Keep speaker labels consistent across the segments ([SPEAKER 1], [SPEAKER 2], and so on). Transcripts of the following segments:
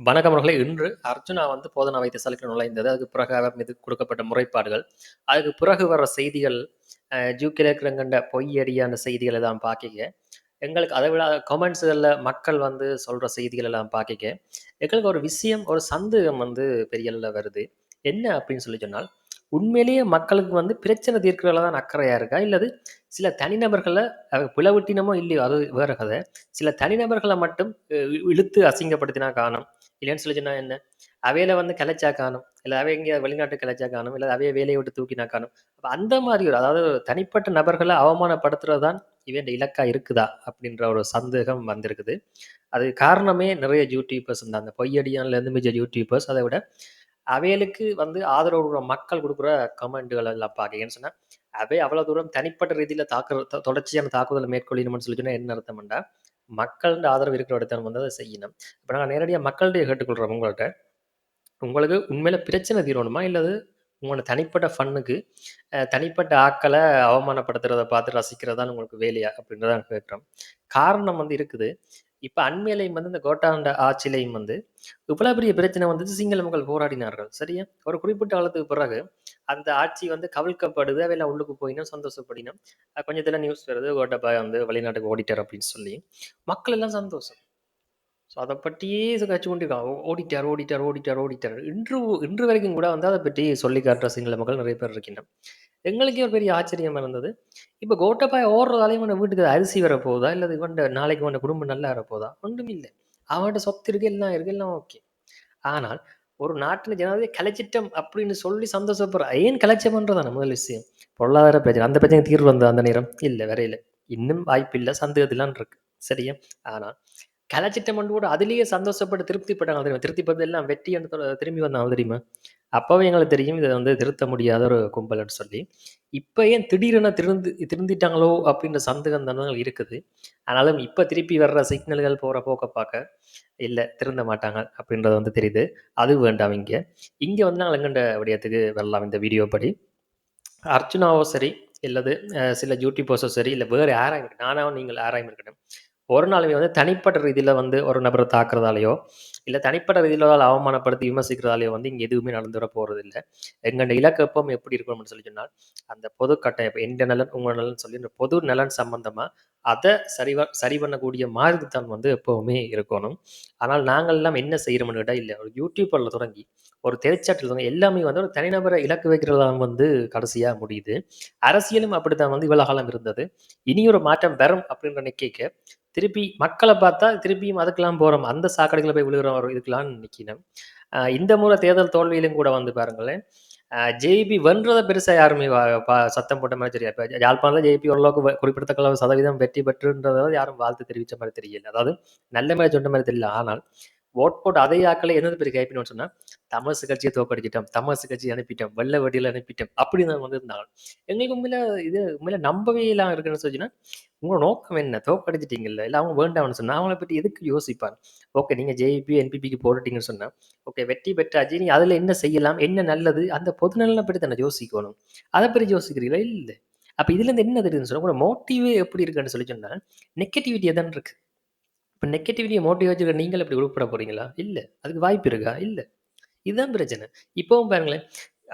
[SPEAKER 1] வணக்கம் அவர்களே. இன்று அர்ஜுனா வந்து போதனா வைத்தியசாலைக்கு நுழைந்தது. அதுக்கு பிறகு அவர் மீது கொடுக்கப்பட்ட முறைப்பாடுகள், அதுக்கு பிறகு வர்ற செய்திகள், ஜூக்கில் ஜூக்கில இருக்கிறங்கண்ட பொய்யடியான செய்திகள் எல்லாம் பார்க்கிக்க எங்களுக்கு அதை விட கமெண்ட்ஸ்கள்ல மக்கள் வந்து சொல்கிற செய்திகள் எல்லாம் பார்க்கிக்க எங்களுக்கு ஒரு விஷயம், ஒரு சந்தேகம் வந்து பெரிய வருது. என்ன அப்படின்னு சொல்லி சொன்னால், உண்மையிலேயே மக்களுக்கு வந்து பிரச்சனை தீர்க்கிறதுல தான் அக்கறையாக இருக்கா? இல்லது சில தனிநபர்களை பிளவுட்டினமோ இல்லையோ அது வேற கதை. சில தனிநபர்களை மட்டும் இ இழுத்து அசிங்கப்படுத்தினா காணும். இல்லைன்னு சொல்லி சொன்னா என்ன? அவையில வந்து கலைச்சா காணும். இல்லை அவை எங்கேயாவது வெளிநாட்டு கலைச்சா காணும். இல்லை அவைய வேலையை விட்டு தூக்கினா காணும். அப்போ அந்த மாதிரி ஒரு அதாவது தனிப்பட்ட நபர்களை அவமானப்படுத்துறது தான் இவன்ட இலக்கா இருக்குதா? அப்படின்ற ஒரு சந்தேகம் வந்திருக்குது. அது காரணமே நிறைய யூடியூபர்ஸ் இருந்தாங்க அந்த பொய்யடியான்லேருந்து மிச்ச யூடியூபர்ஸ் அதை விட அவைகளுக்கு வந்து ஆதரவு மக்கள் கொடுக்குற கமெண்ட்கள் எல்லாம் பார்க்க ஏன்னு அவை அவ்வளோ தூரம் தனிப்பட்ட ரீதியில் தாக்குற தொடர்ச்சியான தாக்குதலை மேற்கொள்ளணும்னு சொல்லி சொன்னால் என்ன அர்த்தம்ண்டா, மக்கள்ட ஆதரவு இருக்கிற இடத்துல வந்து அதை செய்யணும். இப்போ நாங்கள் நேரடியாக மக்கள்கிட்ட கேட்டுக்கொள்கிறோம் உங்கள்கிட்ட உங்களுக்கு உண்மையில பிரச்சனை தீரணுமா? இல்லது உங்களோட தனிப்பட்ட ஃபன்னுக்கு தனிப்பட்ட ஆக்களை அவமானப்படுத்துறதை பார்த்து ரசிக்கிறது தான் உங்களுக்கு வேலையா? அப்படின்றத கேட்குறோம் காரணம் வந்து இருக்குது. இப்ப அண்மையிலேயும் வந்து இந்த கோட்டாண்ட ஆட்சியிலையும் வந்து இவ்வளோ பெரிய பிரச்சனை வந்து சிங்கள மக்கள் போராடினார்கள். சரியா? ஒரு குறிப்பிட்ட காலத்துக்கு பிறகு அந்த ஆட்சி வந்து கவிழ்க்கப்படுது. அவையெல்லாம் உள்ளுக்கு போயினோம், சந்தோஷப்படினோம். அ கொஞ்சத்துல நியூஸ் வருது கோட்டப்பா வந்து வெளிநாட்டுக்கு ஓடிட்டார் அப்படின்னு சொல்லி. மக்கள் எல்லாம் சந்தோஷம். ஸோ அதை பற்றியே கச்சு கொண்டிருக்காங்க. ஓடிட்டார், ஓடிட்டார், ஓடிட்டார், ஓடிட்டார். இன்று இன்று வரைக்கும் கூட வந்து அதை பற்றி சொல்லி காட்டுற சிங்கள மக்கள் நிறைய பேர் இருக்கின்றன எங்களுக்கே ஒரு பெரிய ஆச்சரியமா இருந்தது. இப்ப கோட்டப்பாய் ஓடுறதாலே இவன் வீட்டுக்கு அரிசி வரப்போகுதா? இல்ல இவன் நாளைக்கு இவன் குடும்பம் நல்லா வரப்போகுதா? ஒன்றும் இல்ல. அவன்கிட்ட சொத்து இருக்கு, எல்லாம் இருக்கு, எல்லாம் ஓகே. ஆனால் ஒரு நாட்டின் ஜனாதிபதி கலைச்சிட்டம் அப்படின்னு சொல்லி சந்தோஷப்படுற ஏன் கலைச்சோம்ன்றதான முதல் விஷயம். பொருளாதார பிரச்சனை. அந்த பிரச்சனை தீர்வு வந்தது அந்த நேரம்? இல்ல வரையில. இன்னும் வாய்ப்பில்ல. சந்தேகத்திலான் இருக்கு. சரியா? ஆனால் கலைச்சிட்டோம்ன்னு கூட அதுலேயே சந்தோஷப்பட்டு திருப்திப்பட்டாங்க தெரியுமா? திருப்திப்பட்டு எல்லாம் வெற்றி என்று திரும்பி வந்தாங்க தெரியுமா? அப்போவே எங்களுக்கு தெரியும் இதை வந்து திருத்த முடியாத ஒரு கும்பல்னு சொல்லி. இப்போ ஏன் திடீரென திருந்து திருந்திட்டாங்களோ அப்படின்ற சந்தேகம் தான இருக்குது. ஆனாலும் இப்போ திருப்பி வர்ற சிக்னல்கள் போகிற போக்க பார்க்க, இல்லை திருந்த மாட்டாங்க அப்படின்றது வந்து தெரியுது. அது வேண்டாம் இங்கே இங்கே வந்து நாங்கள் எங்கண்ட விடயத்துக்கு வரலாம் இந்த வீடியோ படி. அர்ச்சுனாவோ சரி, இல்லது சில ஜூட்டி போஸோ சரி, இல்லை வேறு யாரா நானாவும் நீங்கள் யாராயும் இருக்கட்டும். ஒரு நாளுமே வந்து தனிப்பட்ட ரீதியில் வந்து ஒரு நபரை தாக்குறதாலேயோ இல்ல தனிப்பட்ட ரீதியில அவமானப்படுத்தி விமர்சிக்கிறதாலேயே வந்து இங்கே எதுவுமே நடந்துற போறதில்ல. எங்கண்ட இலக்கு எப்பவும் எப்படி இருக்கணும்னு சொல்லி சொன்னால், அந்த பொது கட்டமைப்பு எந்த நலன், உங்க நலன் சொல்லி இந்த பொது நலன் சம்பந்தமாக அதை சரிவ சரி பண்ணக்கூடிய மாதிரி தான் வந்து எப்பவுமே இருக்கணும். ஆனால் நாங்கள் எல்லாம் என்ன செய்றோம்னு கேட்டால் இல்லை ஒரு யூடியூப்பரில் தொடங்கி, ஒரு திரைச்சாட்டில் தொடங்கி எல்லாமே வந்து ஒரு தனிநபரை இலக்கு வைக்கிறதா வந்து கடைசியா முடியுது. அரசியலும் அப்படித்தான் வந்து இவ்வளோ காலம் இருந்தது. இனி ஒரு மாற்றம் வரும் அப்படின்ற நினைக்க திருப்பி மக்களை பார்த்தா திருப்பியும் அதுக்கெல்லாம் போகிறோம் அந்த சாக்கடைகளை போய் விழுகிறோம் ஒரு இதுக்கெல்லாம் நிக்கணும். இந்த முறை தேர்தல் தோல்வியிலும் கூட வந்து பாருங்களேன், ஜேபி வென்றதை பெருசா யாருமே சத்தம் போட்ட மாதிரி தெரியாது. இப்போ யாழ்ப்பாணத்தில் ஜேபி ஓரளவுக்கு குறிப்பிடத்தக்க சதவீதம் வெற்றி பெற்றுன்றதை யாரும் வாழ்த்து தெரிவித்த மாதிரி தெரியல. அதாவது நல்ல மாரி சொன்ன மாதிரி தெரியல. ஆனால் ஓட் போட்டு அதே ஆக்களை என்னது பெரிய கைப்பினோம்னு சொன்னா, தமிழ் கட்சியை தோக்கடிச்சிட்டோம் தமிழ் கட்சியை அனுப்பிட்டோம். வெள்ள வெடியில அனுப்பிட்டோம். அப்படின்னு வந்து இருந்தாங்க. எங்களுக்கு உண்மையில இது உண்மையில நம்பவே இல்லாம இருக்குன்னு சொன்னா, உங்களோட நோக்கம் என்ன? தோற்கடிச்சிட்டீங்கல்ல. இல்லை அவங்க வேண்டாம்னு சொன்னா, அவங்கள பற்றி எதுக்கு யோசிப்பாங்க? ஓகே நீங்க ஜேபி, என்பிபிக்கு போட்டுட்டீங்கன்னு சொன்னா, ஓகே வெற்றி பெற்றாச்சு. நீ அதுல என்ன செய்யலாம்? என்ன நல்லது? அந்த பொது நலனை பற்றி தானே யோசிக்கணும். அதை பற்றி யோசிக்கிறீங்களா? இல்ல. அப்ப இதுலேருந்து என்ன தெரியுதுன்னு சொன்னா, உங்களோட மோட்டிவே எப்படி இருக்குன்னு சொல்லி சொன்னா, நெகட்டிவிட்டி தான இருக்கு. இப்போ நெகட்டிவிட்டியை மோட்டிவ் வச்சுக்க நீங்கள் இப்படி உருப்பட போறீங்களா? இல்லை அதுக்கு வாய்ப்பு இருக்கா? இல்லை இதுதான் பிரச்சனை. இப்போவும் பாருங்களேன்,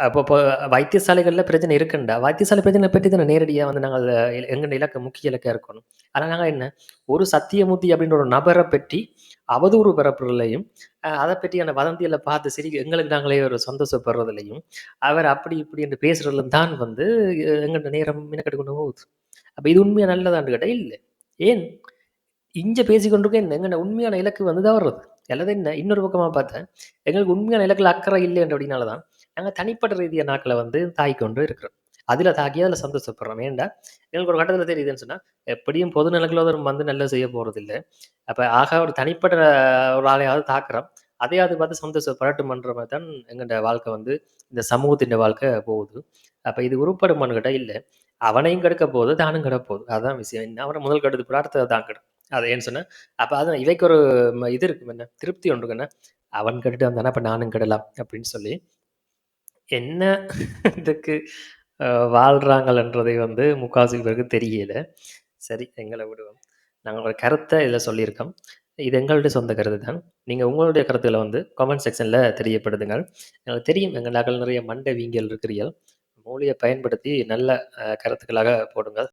[SPEAKER 1] அப்போ இப்போ வைத்தியசாலைகளில் பிரச்சனை இருக்குண்டா, வைத்தியசாலை பிரச்சனை பற்றி தானே நேரடியாக வந்து நாங்கள் எங்கள் இலக்கு முக்கிய இலக்காக இருக்கணும். ஆனால் நாங்கள் என்ன, ஒரு சத்தியமூர்த்தி அப்படின்ற ஒரு நபரை பற்றி அவதூறு பரப்புறதுலையும் அதை பற்றியான வதந்தியில் பார்த்து சரி எங்களுக்கு நாங்களே ஒரு சந்தோஷப்படுறதுலையும் அவர் அப்படி இப்படி என்று பேசுகிறதுல தான் வந்து எங்கள்கிட்ட நேரம் மெனக்கெட்டு கொண்டு போகுது. அப்போ இது உண்மையாக நல்லதான்னு கேட்டால் இல்லை ஏன்? இங்க பேசிக்கொண்டிருக்க என்ன உண்மையான இலக்கு வந்து தான் வர்றது அல்லது என்ன இன்னொரு பக்கமாக பார்த்தேன் எங்களுக்கு உண்மையான இலக்கில் அக்கறை இல்லைன்றபடினால தான், நாங்கள் தனிப்பட்ட ரீதியான நாட்களை வந்து தாக்கிக் கொண்டு இருக்கிறோம். அதில் தாக்கி அதில் சந்தோஷப்படுறோம். ஏன்டா, எங்களுக்கு ஒரு கட்டத்தில் தெரியுதுன்னு சொன்னால் எப்படியும் பொது நலக்குள்ளவரும் வந்து நல்லா செய்ய இல்லை அப்போ ஆக ஒரு தனிப்பட்ட ஒரு ஆளையாவது தாக்குறோம். அதையாவது பார்த்து சந்தோஷப்படட்டும் பண்ணுற மாதிரி தான் எங்கண்ட வாழ்க்கை வந்து இந்த சமூகத்தின் வாழ்க்கை போகுது. அப்போ இது உருப்படுமான்னு கேட்டா இல்லை அவனையும் கெடுக்க போகுது, தானும் கெடப்போகுது அதான் விஷயம். அவனை முதல் கெடுத்து போட அடுத்தது தான் கெடும். அது ஏன்னு சொன்னேன் அப்போ அது இவைக்கு ஒரு இது இருக்கு என்ன, திருப்தி ஒன்று இருக்குன்னா, அவன் கட்டுட்டு வந்தானா, அப்போ நானும் கெடலாம் அப்படின்னு சொல்லி, என்ன இதுக்கு வாழ்கிறாங்கன்றதை வந்து முக்காவாசி பேருக்கு தெரியல. சரி எங்களை விடுவோம். நாங்கள் ஒரு கருத்தை இதில் சொல்லியிருக்கோம். இது எங்களுடைய சொந்த கருத்து தான். நீங்கள் உங்களுடைய கருத்துக்களை வந்து கமெண்ட் செக்ஷனில் தெரியப்படுத்துங்கள். எங்களுக்கு தெரியும் எங்கள் நகல் நிறைய மண்டை வீங்கல் இருக்கிறீர்கள். மூளைய பயன்படுத்தி நல்ல கருத்துக்களாக போடுங்கள்.